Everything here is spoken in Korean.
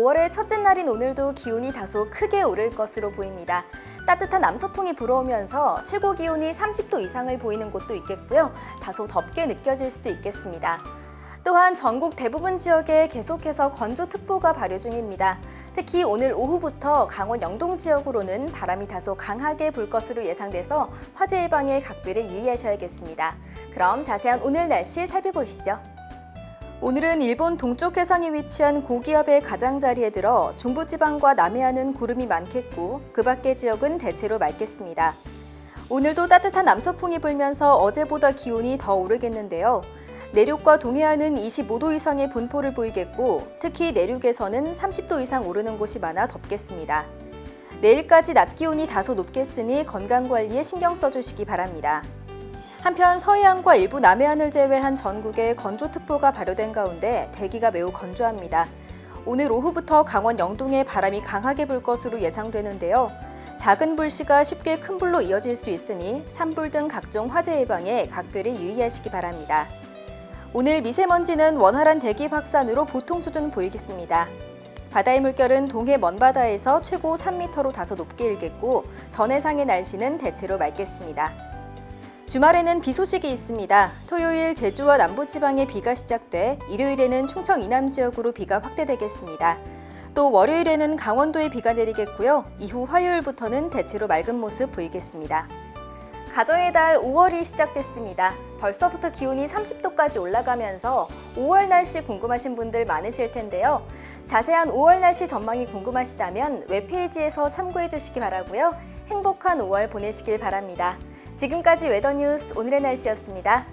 5월의 첫째 날인 오늘도 기온이 다소 크게 오를 것으로 보입니다. 따뜻한 남서풍이 불어오면서 최고 기온이 30도 이상을 보이는 곳도 있겠고요. 다소 덥게 느껴질 수도 있겠습니다. 또한 전국 대부분 지역에 계속해서 건조특보가 발효 중입니다. 특히 오늘 오후부터 강원 영동 지역으로는 바람이 다소 강하게 불 것으로 예상돼서 화재 예방에 각별히 유의하셔야겠습니다. 그럼 자세한 오늘 날씨 살펴보시죠. 오늘은 일본 동쪽 해상에 위치한 고기압의 가장자리에 들어 중부지방과 남해안은 구름이 많겠고 그 밖의 지역은 대체로 맑겠습니다. 오늘도 따뜻한 남서풍이 불면서 어제보다 기온이 더 오르겠는데요. 내륙과 동해안은 25도 이상의 분포를 보이겠고 특히 내륙에서는 30도 이상 오르는 곳이 많아 덥겠습니다. 내일까지 낮 기온이 다소 높겠으니 건강 관리에 신경 써주시기 바랍니다. 한편 서해안과 일부 남해안을 제외한 전국에 건조특보가 발효된 가운데 대기가 매우 건조합니다. 오늘 오후부터 강원 영동에 바람이 강하게 불 것으로 예상되는데요. 작은 불씨가 쉽게 큰 불로 이어질 수 있으니 산불 등 각종 화재 예방에 각별히 유의하시기 바랍니다. 오늘 미세먼지는 원활한 대기 확산으로 보통 수준 보이겠습니다. 바다의 물결은 동해 먼바다에서 최고 3m로 다소 높게 일겠고 전해상의 날씨는 대체로 맑겠습니다. 주말에는 비 소식이 있습니다. 토요일 제주와 남부지방에 비가 시작돼 일요일에는 충청 이남 지역으로 비가 확대되겠습니다. 또 월요일에는 강원도에 비가 내리겠고요. 이후 화요일부터는 대체로 맑은 모습 보이겠습니다. 가정의 달 5월이 시작됐습니다. 벌써부터 기온이 30도까지 올라가면서 5월 날씨 궁금하신 분들 많으실 텐데요. 자세한 5월 날씨 전망이 궁금하시다면 웹페이지에서 참고해 주시기 바라고요. 행복한 5월 보내시길 바랍니다. 지금까지 웨더뉴스 오늘의 날씨였습니다.